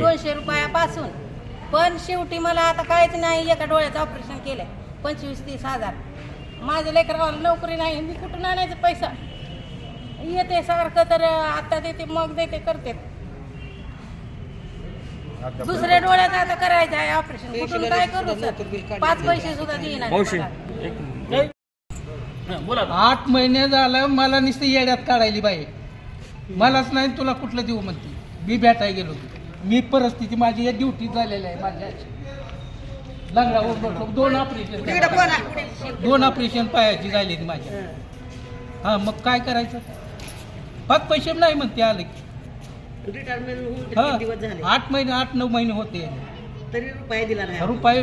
पासून पण शेवटी मला आता काहीच नाही एका डोळ्याचं ऑपरेशन केलंय. पंचवीस तीस हजार. माझ्या लेकराला नोकरी नाही मी कुठून आणायचं पैसा? येते सारखं तर आता देते मग देते करते. दुसऱ्या डोळ्याचं आता करायचं आहे ऑपरेशन कुठून काय करू सर? पाच पैसे सुद्धा देईना. आठ महिने झालं मला नुसतं येड्यात काढायली बाई. मलाच नाही तुला कुठलं देऊ म्हणते. मी भेटायला गेलो होतो. मी परिस्थिती माझी एक ड्युटी झालेली आहे माझ्या लग्नावर बसलो. दोन ऑपरेशन दोन ऑपरेशन पायाची झाली माझ्या. हा. मग काय करायचं? फक्त पैसे नाही म्हणते आले की. रिटायरमेंट हा आठ महिने आठ नऊ महिने होते. तरी रुपये दिला नाही. रुपये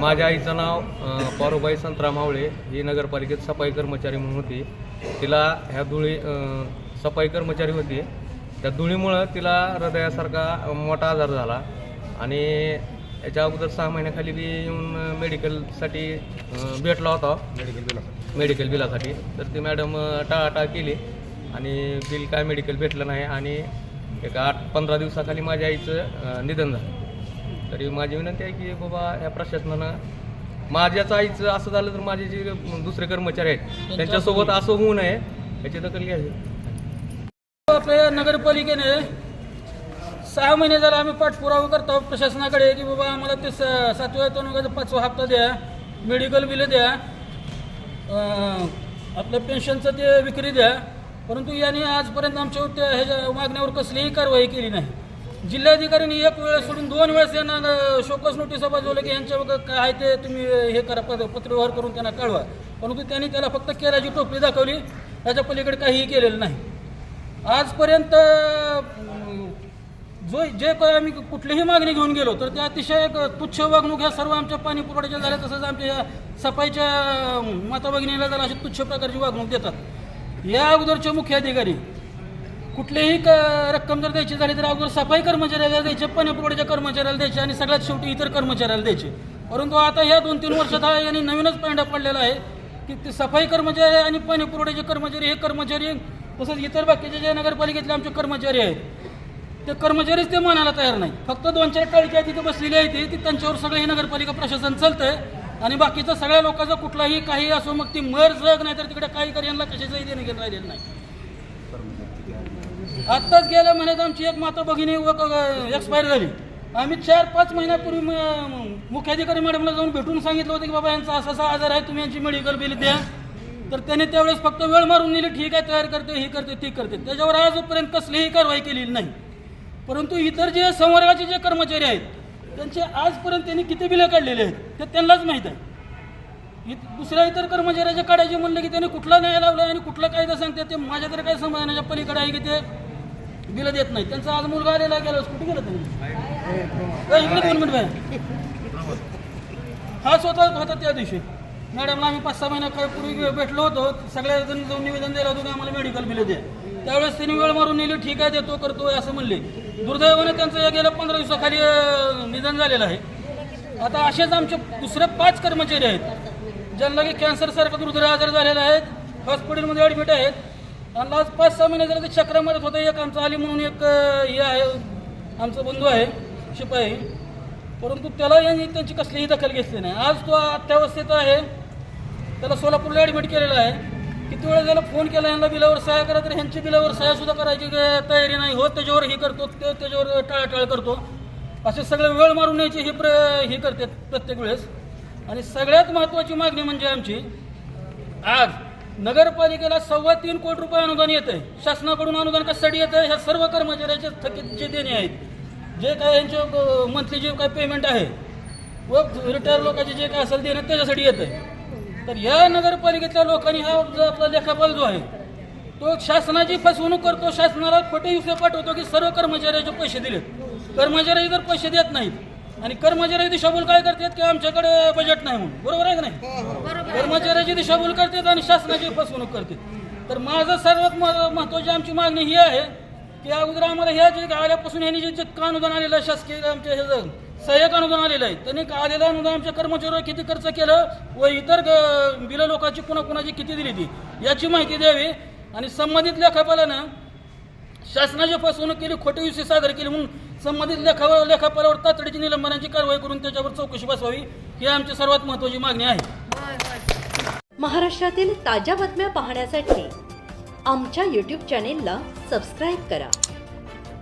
माझ्या आईचं नाव पारुबाई संतराम मावळे ही नगरपालिकेत सफाई कर्मचारी म्हणून होती. तिला ह्या धुळी सफाई कर्मचारी होती. त्या धुळीमुळं तिला हृदयासारखा मोठा आजार झाला. आणि याच्या अगोदर सहा महिन्याखाली बी येऊन मेडिकलसाठी भेटला होता. मेडिकल बिलासाठी. मेडिकल बिलासाठी. तर ती मॅडम टाळाटाळ केली. आणि बिल काय मेडिकल भेटलं नाही. आणि एक आठ पंधरा दिवसाखाली माझ्या आईचं निधन झालं. तरी माझी विनंती आहे की बाबा या प्रशासनानं माझ्याच आईचं असं झालं तर माझे जे दुसरे कर्मचारी आहेत त्यांच्यासोबत असं होऊ नये याची दखल घ्यावी. आपल्या नगरपालिकेने सहा महिने झाला आम्ही पाठपुरावा करतो प्रशासनाकडे की बाबा आम्हाला ते स- सातव्या वेतनाचा पाचवा हप्ता द्या मेडिकल बिलं द्या आपलं आपल्या पेन्शनचं ते विक्री द्या. परंतु याने आजपर्यंत आमच्या त्या ह्याच्या मागण्यावर कसलीही कारवाई केली नाही. जिल्हाधिकाऱ्यांनी एक वेळेस सोडून दोन वेळेस यांना शोकस नोटीस बजावलं की यांच्या काय आहे ते तुम्ही हे करा पत्रव्यवहार करून त्यांना कळवा परंतु त्यांनी त्याला फक्त केराची टोपली दाखवली. त्याच्या पलीकडे काहीही केलेलं नाही. आजपर्यंत जो जे काही आम्ही कुठलीही मागणी घेऊन गेलो तर ते अतिशय तुच्छ वागणूक ह्या सर्व आमच्या पाणी पुरवठ्याच्या झाल्या तसंच आमच्या या सफाईच्या माता भगिनीला जर अशी तुच्छ प्रकारची वागणूक देतात. या अगोदरचे मुख्य अधिकारी कुठलीही क रक्कम जर द्यायची झाली तर अगोदर सफाई कर्मचाऱ्याला द्यायचे पाणी पुरवठ्याच्या कर्मचाऱ्याला द्यायचे आणि सगळ्यात शेवटी इतर कर्मचाऱ्याला द्यायचे. परंतु आता ह्या दोन तीन वर्षात हा यांनी नवीनच पांडा पडलेला आहे की ते सफाई कर्मचारी आणि पाणी पुरवठ्याचे कर्मचारी हे कर्मचारी तसंच इतर बाकीचे जे नगरपालिकेतले आमचे कर्मचारी आहेत ते कर्मचारीच ते मानायला तयार नाही फक्त दोन चार टाळक्या तिथे बसलेली आहे ती ती त्यांच्यावर सगळं हे नगरपालिका प्रशासन चालतंय आणि बाकीचं सगळ्या लोकांचं कुठलाही काही असो मग ती मर जग नाही तर तिकडे काही कर यांना कशाचंही देणं घेत राहिलेलं नाही. आत्ताच गेल्या महिन्यात आमची एक माता भगिनी एक्सपायर झाली. आम्ही चार पाच महिन्यापूर्वी म- मुख्याधिकारी मॅडमला जाऊन भेटून सांगितलं होतं की बाबा यांचा असा असा आजार आहे तुम्ही यांची मेडिकल बिल द्या. तर त्याने त्यावेळेस फक्त वेळ मारून नेली ठीक आहे तयार करते हे करते ती करते त्याच्यावर आजपर्यंत कसलीही कारवाई केलेली नाही. परंतु इतर जे संवर्गाचे जे कर्मचारी आहेत त्यांचे आजपर्यंत त्यांनी किती बिलं काढलेले आहेत ते त्यांनाच माहीत आहे. दुसऱ्या इतर कर्मचाऱ्याच्या काढायचे म्हणलं की त्याने कुठला न्याय लावला आणि कुठला कायदा सांगते ते माझ्या तर काय समाधानाच्या पलीकडे आहे की ते बिलं देत नाही. त्यांचा आज मुलगा आलेला गेला कुठे गेला त्यांनी इकडे दोन मिनिट बाहेर. हा स्वतः होता त्या दिवशी. मॅडमला आम्ही पाच सहा महिन्यापूर्वी भेटलो होतो. सगळ्या जण जाऊन निवेदन दिलं होतं की आम्हाला मेडिकल बिल द्या. त्यावेळेस त्यांनी वेळ मारून नेली ठीक आहे देतो करतो असं म्हणले. दुर्दैवाने त्यांचं या गेल्या पंधरा दिवसाखाली निधन झालेलं आहे. आता असेच आमचे दुसरे पाच कर्मचारी आहेत ज्यांना की कॅन्सरसारखा दुर्दैव आजार झालेला आहेत हॉस्पिटलमध्ये ॲडमिट आहेत. आणि आज पाच सहा महिने झाले ते चक्र मारत होतं. एक आमचं आली म्हणून एक हे आहे आमचा बंधू आहे शिपाई. परंतु त्याला यांनी त्यांची कसलीही दखल घेतली नाही. आज तो अत्यावस्थेत आहे. त्याला सोलापूरला ॲडमिट केलेलं आहे. किती वेळ त्याला फोन केला यांना बिलावर सह्या करा तर ह्यांची बिलावर सह्या सुद्धा करायची तयारी नाही. हो त्याच्यावर हे करतो ते त्याच्यावर टाळाटाळ करतो. असे सगळे वेळ मारून यायची ही प्र हे करते प्रत्येक वेळेस. आणि सगळ्यात महत्त्वाची मागणी म्हणजे आमची आज नगरपालिकेला सव्वा तीन कोटी रुपये अनुदान येत आहे शासनाकडून अनुदान कशासाठी येतं आहे ह्या सर्व कर्मचाऱ्याचे थकीत जे देणे आहेत. जे काय यांचे मंथली जे काय पेमेंट आहे व रिटायर लोकांचे जे काय असेल देणं त्याच्यासाठी येतं आहे तर या नगरपालिकेतल्या लोकांनी हा जो आपला लेखापाल जो आहे तो शासनाची फसवणूक करतो शासनाला खोटे हिस्से पाठवतो की सर्व कर्मचाऱ्याचे पैसे दिलेत. कर्मचारी जर पैसे देत नाहीत आणि कर्मचारी दिशाभूल काय करतात की आमच्याकडे बजेट नाही म्हणून. बरोबर आहे का नाही? कर्मचाऱ्याची दिशाभूल करतात आणि शासनाची फसवणूक करतात. तर माझं सर्वात मह- महत्त्वाची आमची मागणी ही आहे की अगोदर आम्हाला ह्या जे आल्यापासून यांनी जे अनुदान आलेलं शासकीय आमच्या ह्याचं सहाय्यक अनुदान आलेलं आहे. त्यांनी आलेलं अनुदान आमच्या कर्मचाऱ्यावर किती खर्च केलं? व इतर ग- बिलं लोकांची कुणा कुणाची किती दिली ती? याची माहिती द्यावी. आणि संबंधित लेखापालानं शासनाची फसवणूक केली खोटे विषय सादर केले म्हणून संबंधित लेखा लेखापालावर तातडीची निलंबनाची कारवाई करून त्याच्यावर चौकशी बसवावी. ही आमची सर्वात महत्वाची मागणी आहे. महाराष्ट्रातील ताज्या बातम्या पाहण्यासाठी आमच्या यूट्यूब चॅनेलला सबस्क्राईब करा.